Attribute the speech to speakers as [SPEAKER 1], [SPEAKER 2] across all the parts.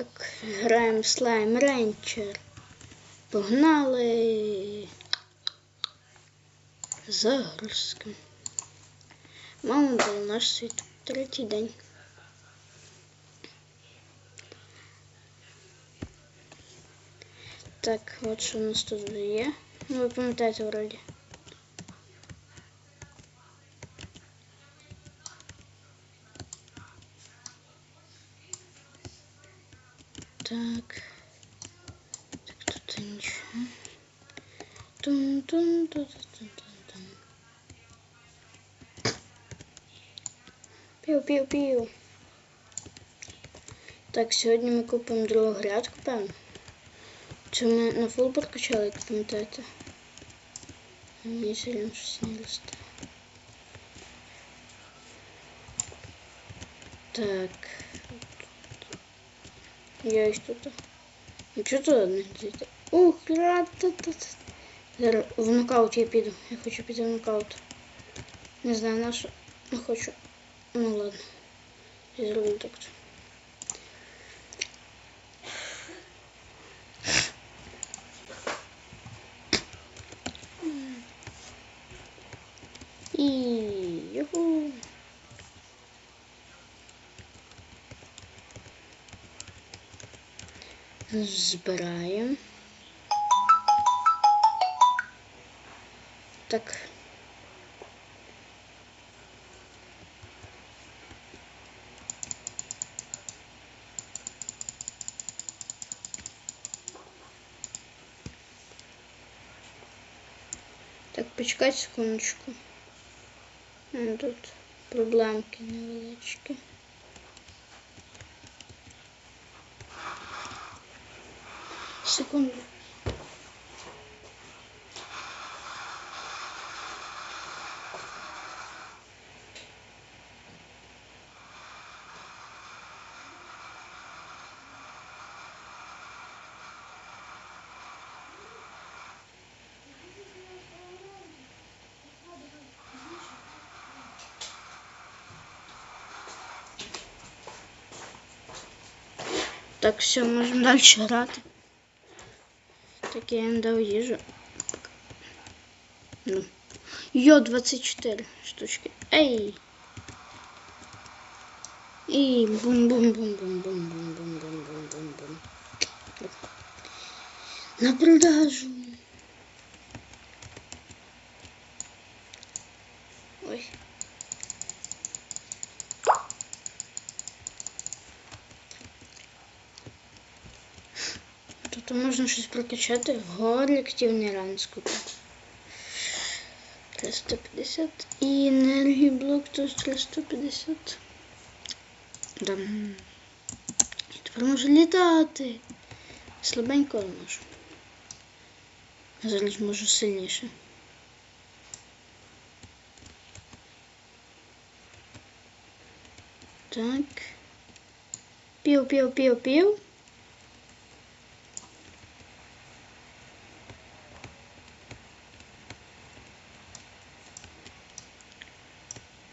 [SPEAKER 1] Так, граємо слайм рейнчер. Погнали. Загрузка. Мама був наш світ. Третій день. Так, от що у нас тут є. Ну, ви пам'ятаєте вроді. Так. Так, тут нічого. тун тун тун тун тун тун Пів, пів, пів. Так, сьогодні ми купимо другу грядку, певно. Це ми на фул прокачали, як пам'ятаєте. Мені сильно щось не росте. Так. Я їх тут. Ну чого тут не діти? Ух, ра-та-та-та. Зараз в нокаут я піду. Я хочу піти в нокаут. Не знаю на що. Не хочу. Ну ладно. Я зроблю так. І юху. Збираємо. Так. Так, почекайте секундочку. Тут проблемки невеличкі. Секунду. Так, все, можем дальше играть. Так, я їм дав їжу. Ну. Йо, 24 штучки. Ей! І бум-бум-бум-бум-бум-бум-бум-бум-бум-бум. На продажу. Можна щось прокачати. Горі активний ранець купити. 350 і енергії блок теж 350. Да. І тепер можу літати. Слабенько але можу. Зараз можу сильніше. Так. Пів, пів, пів, пів.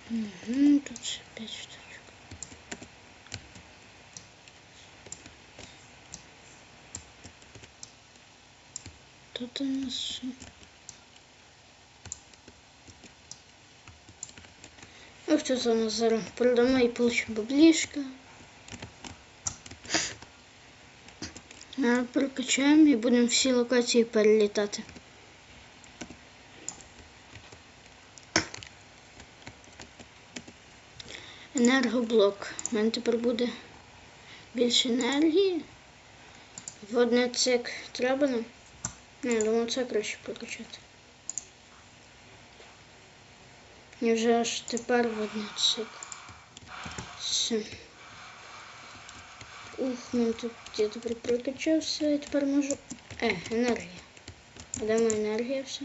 [SPEAKER 1] Угу, тут же 5 штук. Тут у нас... Ну, тут у нас зараз продамо и получим баблишко. А, прокачаем и будем все локации перелетать. Енергоблок. У мене тепер буде більше енергії. Водний цик треба нам? Не, я думаю, це краще прокачати. І вже аж тепер водний цик. Все. Ух, ну тут я тепер прокачався і тепер можу... Е, енергія. А де моя енергія все?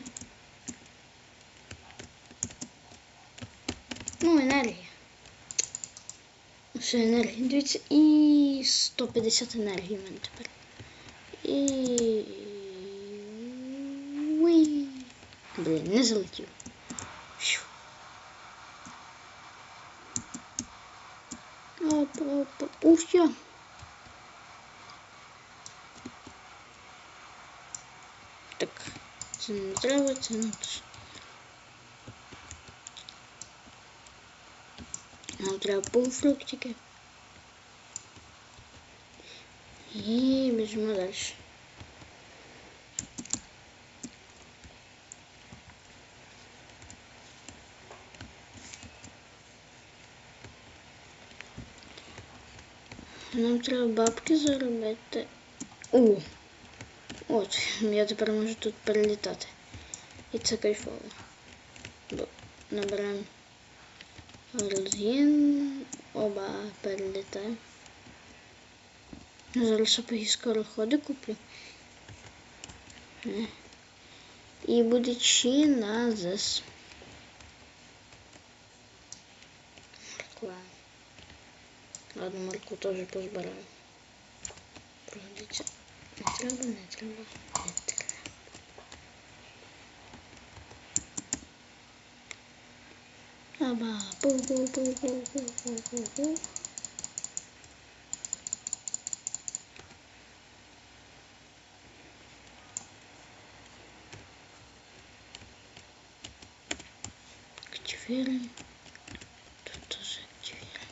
[SPEAKER 1] Ну, енергія. Все, енергія дивіться. І 150 енергії в мене тепер. І... Уі. Блін, не залетів. Оп-оп-оп. Ух я. Так, це не треба, це не треба. Нам треба полуфруктики. І біжимо далі. Нам треба бабки заробити. О! От, я тепер можу тут перелітати. І це кайфово. Бо набираємо один, оба перелітаємо. Зараз сапоги скороходи куплю. Е. І буде чиназис. Морква. Ладно, морку теж позбираю. Прогодиться. Не треба, не треба, не треба. Аба, пу-пу-пу-пу-пу-пу-пу-пу. Активируем. Тут тоже активируем.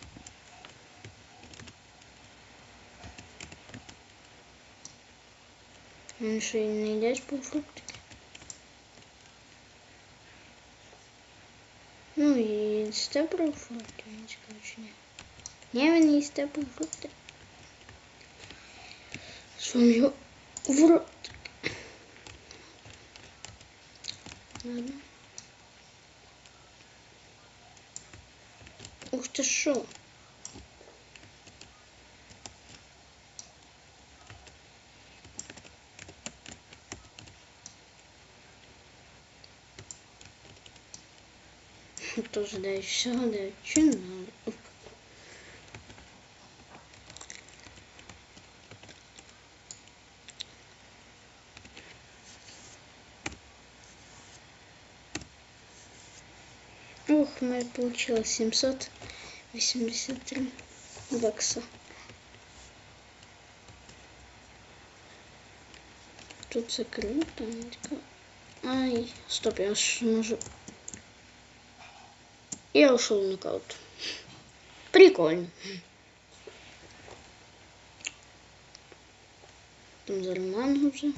[SPEAKER 1] Він ще й не їдять по фруктики. Ну і їсте про фрукти, мені цікаво чи ні. Ні, він їсте про фрукти. Сум його в рот. Ладно. Ух ти що? Тоже дай все, да, че надо. Оп. Ух, у меня получилось 783 бакса. Тут закрыто. Ай, стоп, я аж можу я ушел в нокаут. Прикольно. Там за манго уже.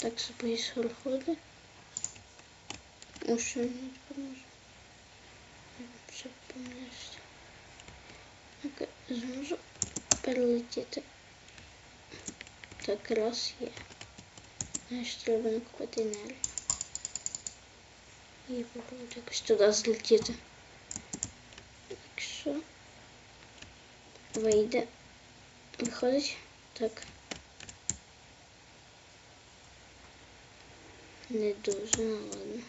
[SPEAKER 1] Так, сапоги проходи. Уж не допоможе. Все помнишся. Так, зможу перелетіти. Так, раз є. Значить, треба накопити енергію. І попробувати якось туди злетіти. Якщо вийде, виходить, так. Не дуже, ну ладно.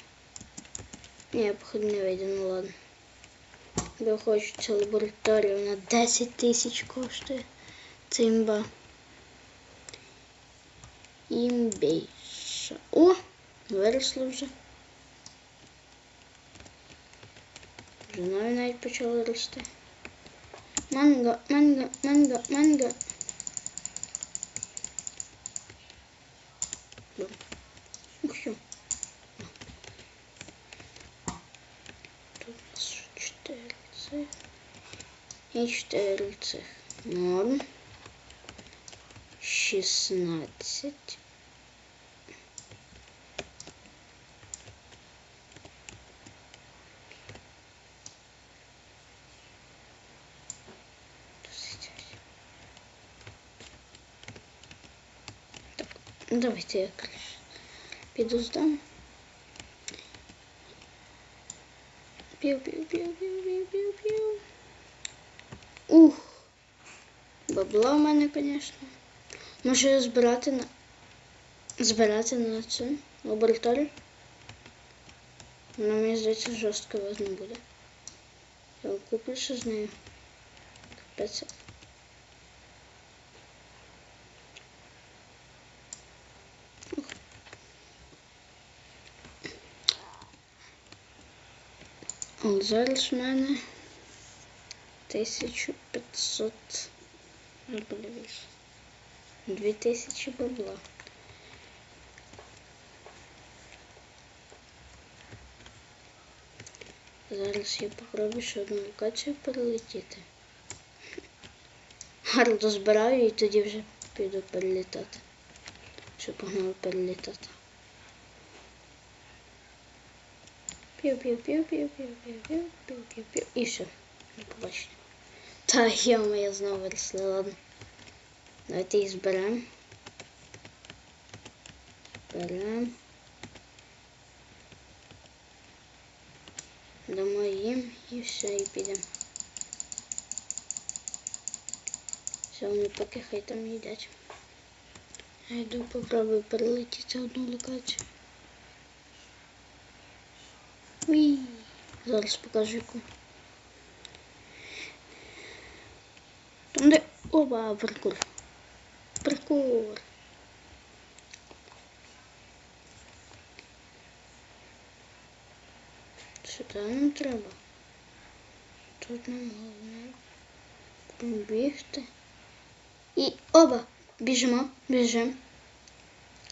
[SPEAKER 1] Ні, походу не вийде, ну ладно. Бо хочу цю лабораторію, вона 10 тисяч коштує. Це імба. Імбейша. О, виросло вже. Вже нові навіть почали рости. Манго, манго, манго, манго. Ух, що. Тут у нас 4 цих. І 4 цих. Норм. 16. давайте я краще піду здам. Пів, пів, пів, пів, пів, пів, пів. Ух! Бабла в мене, звісно. Може збирати на збирати на цю лабораторію. Вона мені здається жорстко не буде. Я куплю що з нею. Капець. От зараз в мене 1500 Ну, подивись. Дві тисячі бабла. Зараз я попробую ще одну локацію перелетіти. Гарно дозбираю і тоді вже піду перелітати. Що погнали перелітати. пів. І все. До побачення. Та я моя знову виросла, ладно. Давайте їх зберемо. Беремо. Дамо їм і все, і підемо. Все, вони поки хай там їдять. Я йду попробую перелетіти одну локацію. Уй. Зараз покажу яку. Там де... Оба, паркур. Паркур. Сюди нам треба. Тут нам головне пробігти. І оба! Біжимо, біжимо.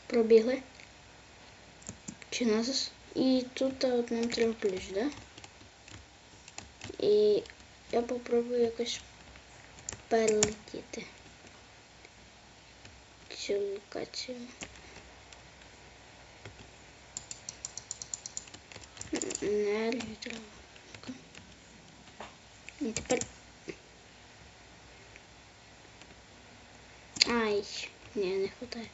[SPEAKER 1] Пробігли. Чи назас? І тут от нам треба ключ, да? І я попробую якось перелетіти цю локацію. Енергію треба. Ну-ка. І тепер. Ай, ні, не хватає.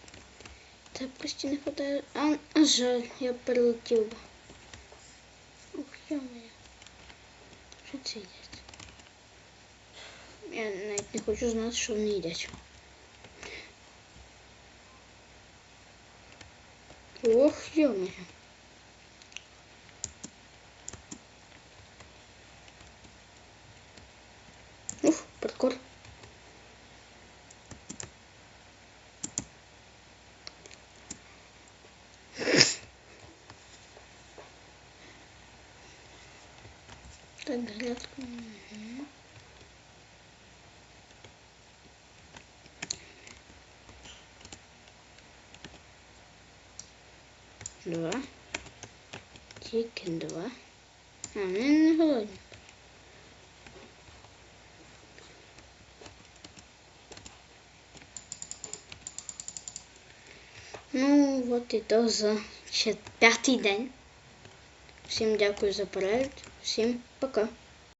[SPEAKER 1] Та просто не хватає. А, а жаль, я перелетів би. Ух, ё-моё. Що це їдять? Я навіть не хочу знати, що вони їдять. Ох, ё-моё. Ух, паркур. Два. Тільки два. А, вони не голодні. Ну, от і то за ще п'ятий день. Всім дякую за перегляд. Всім пока.